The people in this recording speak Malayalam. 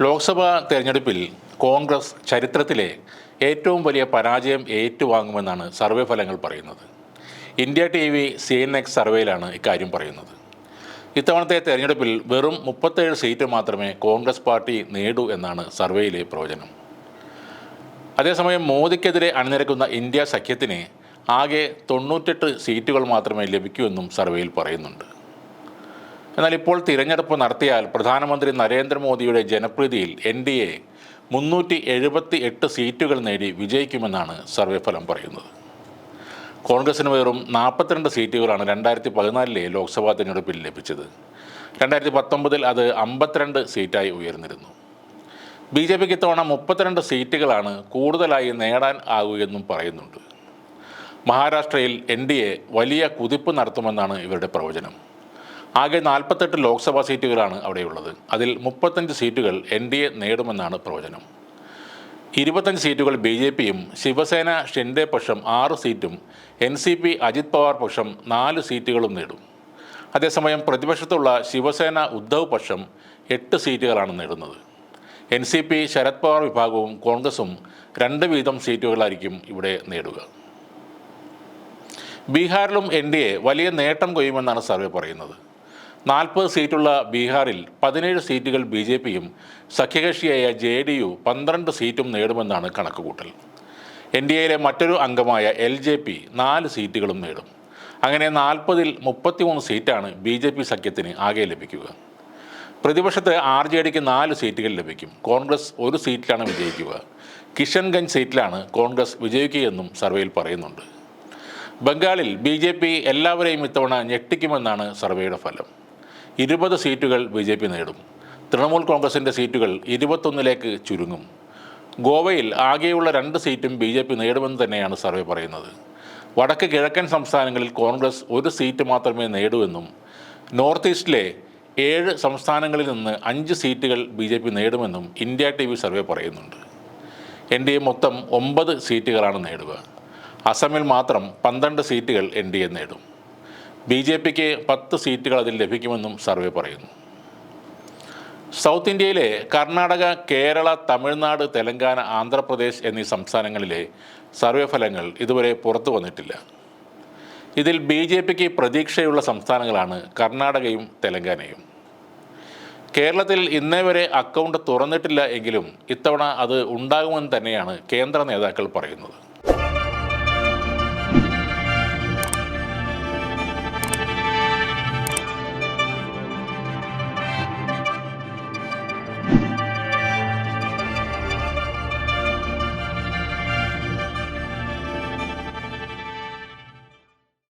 ലോക്സഭാ തെരഞ്ഞെടുപ്പിൽ കോൺഗ്രസ് ചരിത്രത്തിലെ ഏറ്റവും വലിയ പരാജയം ഏറ്റുവാങ്ങുമെന്നാണ് സർവേ ഫലങ്ങൾ പറയുന്നത്. India T V C N X സർവേയിലാണ് ഇക്കാര്യം പറയുന്നത്. ഇത്തവണത്തെ തെരഞ്ഞെടുപ്പിൽ വെറും മുപ്പത്തേഴ് സീറ്റ് മാത്രമേ കോൺഗ്രസ് പാർട്ടി നേടൂ എന്നാണ് സർവേയിലെ പ്രവചനം. അതേസമയം മോദിക്കെതിരെ അണിനിരക്കുന്ന ഇന്ത്യ സഖ്യത്തിന് ആകെ തൊണ്ണൂറ്റെട്ട് സീറ്റുകൾ മാത്രമേ ലഭിക്കൂ എന്നും സർവേയിൽ പറയുന്നുണ്ട്. എന്നാൽ ഇപ്പോൾ തിരഞ്ഞെടുപ്പ് നടത്തിയാൽ പ്രധാനമന്ത്രി നരേന്ദ്രമോദിയുടെ ജനപ്രീതിയിൽ എൻ ഡി എ മുന്നൂറ്റി എഴുപത്തി എട്ട് സീറ്റുകൾ നേടി വിജയിക്കുമെന്നാണ് സർവേ ഫലം പറയുന്നത്. കോൺഗ്രസിന് വെറും നാൽപ്പത്തിരണ്ട് സീറ്റുകളാണ് രണ്ടായിരത്തി പതിനാലിലെ ലോക്സഭാ തിരഞ്ഞെടുപ്പിൽ ലഭിച്ചത്. രണ്ടായിരത്തി പത്തൊമ്പതിൽ അത് അമ്പത്തിരണ്ട് സീറ്റായി ഉയർന്നിരുന്നു. ബി ജെ പിക്ക് ഇത്തവണ മുപ്പത്തിരണ്ട് സീറ്റുകളാണ് കൂടുതലായി നേടാൻ ആകുകയെന്നും പറയുന്നുണ്ട്. മഹാരാഷ്ട്രയിൽ എൻ ഡി എ വലിയ കുതിപ്പ് നടത്തുമെന്നാണ് ഇവരുടെ പ്രവചനം. ആകെ നാൽപ്പത്തെട്ട് ലോക്സഭാ സീറ്റുകളാണ് അവിടെയുള്ളത്. അതിൽ മുപ്പത്തഞ്ച് സീറ്റുകൾ എൻ ഡി എ നേടുമെന്നാണ് പ്രവചനം. ഇരുപത്തഞ്ച് സീറ്റുകൾ ബി ജെ പിയും ശിവസേന ഷിൻഡെ പക്ഷം ആറ് സീറ്റും N C P Ajit Pawar പക്ഷം നാല് സീറ്റുകളും നേടും. അതേസമയം പ്രതിപക്ഷത്തുള്ള ശിവസേന ഉദ്ധവ് പക്ഷം എട്ട് സീറ്റുകളാണ് നേടുന്നത്. N C P Sharad Pawar വിഭാഗവും കോൺഗ്രസും രണ്ട് വീതം സീറ്റുകളായിരിക്കും ഇവിടെ നേടുക. ബീഹാറിലും എൻ ഡി എ വലിയ നേട്ടം കൊയ്യുമെന്നാണ് സർവേ പറയുന്നത്. നാൽപ്പത് സീറ്റുള്ള ബീഹാറിൽ പതിനേഴ് സീറ്റുകൾ ബി ജെ പിയും സഖ്യകക്ഷിയായ ജെ ഡി യു പന്ത്രണ്ട് സീറ്റും നേടുമെന്നാണ് കണക്കുകൂട്ടൽ. എൻ ഡി എയിലെ മറ്റൊരു അംഗമായ എൽ ജെ പി നാല് സീറ്റുകളും നേടും. അങ്ങനെ നാൽപ്പതിൽ മുപ്പത്തിമൂന്ന് സീറ്റാണ് ബി ജെ പി സഖ്യത്തിന് ആകെ ലഭിക്കുക. പ്രതിപക്ഷത്ത് ആർ ജെ ഡിക്ക് നാല് സീറ്റുകൾ ലഭിക്കും. കോൺഗ്രസ് ഒരു സീറ്റിലാണ് വിജയിക്കുക. കിഷൻഗഞ്ച് സീറ്റിലാണ് കോൺഗ്രസ് വിജയിക്കുകയെന്നും സർവേയിൽ പറയുന്നുണ്ട്. ബംഗാളിൽ ബി ജെ പി എല്ലാവരെയും ഇത്തവണ ഞെട്ടിക്കുമെന്നാണ് സർവേയുടെ ഫലം. ഇരുപത് സീറ്റുകൾ ബി ജെ പി നേടും. തൃണമൂൽ കോൺഗ്രസിന്റെ സീറ്റുകൾ ഇരുപത്തൊന്നിലേക്ക് ചുരുങ്ങും. ഗോവയിൽ ആകെയുള്ള രണ്ട് സീറ്റും ബി ജെ പി നേടുമെന്ന് തന്നെയാണ് സർവേ പറയുന്നത്. വടക്ക് കിഴക്കൻ സംസ്ഥാനങ്ങളിൽ കോൺഗ്രസ് ഒരു സീറ്റ് മാത്രമേ നേടുവെന്നും നോർത്ത് ഈസ്റ്റിലെ ഏഴ് സംസ്ഥാനങ്ങളിൽ നിന്ന് അഞ്ച് സീറ്റുകൾ ബി ജെ പി നേടുമെന്നും ഇന്ത്യ ടി വി സർവേ പറയുന്നുണ്ട്. എൻ ഡി എ മൊത്തം ഒമ്പത് സീറ്റുകളാണ് നേടുക. അസമിൽ മാത്രം പന്ത്രണ്ട് സീറ്റുകൾ എൻ ഡി എ നേടും. ബി ജെ പിക്ക് പത്ത് സീറ്റുകൾ അതിൽ ലഭിക്കുമെന്നും സർവേ പറയുന്നു. സൗത്ത് ഇന്ത്യയിലെ കർണാടക കേരള തമിഴ്നാട് തെലങ്കാന ആന്ധ്രാപ്രദേശ് എന്നീ സംസ്ഥാനങ്ങളിലെ സർവേ ഫലങ്ങൾ ഇതുവരെ പുറത്തു വന്നിട്ടില്ല. ഇതിൽ ബി ജെ പിക്ക് പ്രതീക്ഷയുള്ള സംസ്ഥാനങ്ങളാണ് കർണാടകയും തെലങ്കാനയും. കേരളത്തിൽ ഇന്നേ വരെ അക്കൗണ്ട് തുറന്നിട്ടില്ല എങ്കിലും ഇത്തവണ അത് ഉണ്ടാകുമെന്ന് തന്നെയാണ് കേന്ദ്ര നേതാക്കൾ പറയുന്നത്.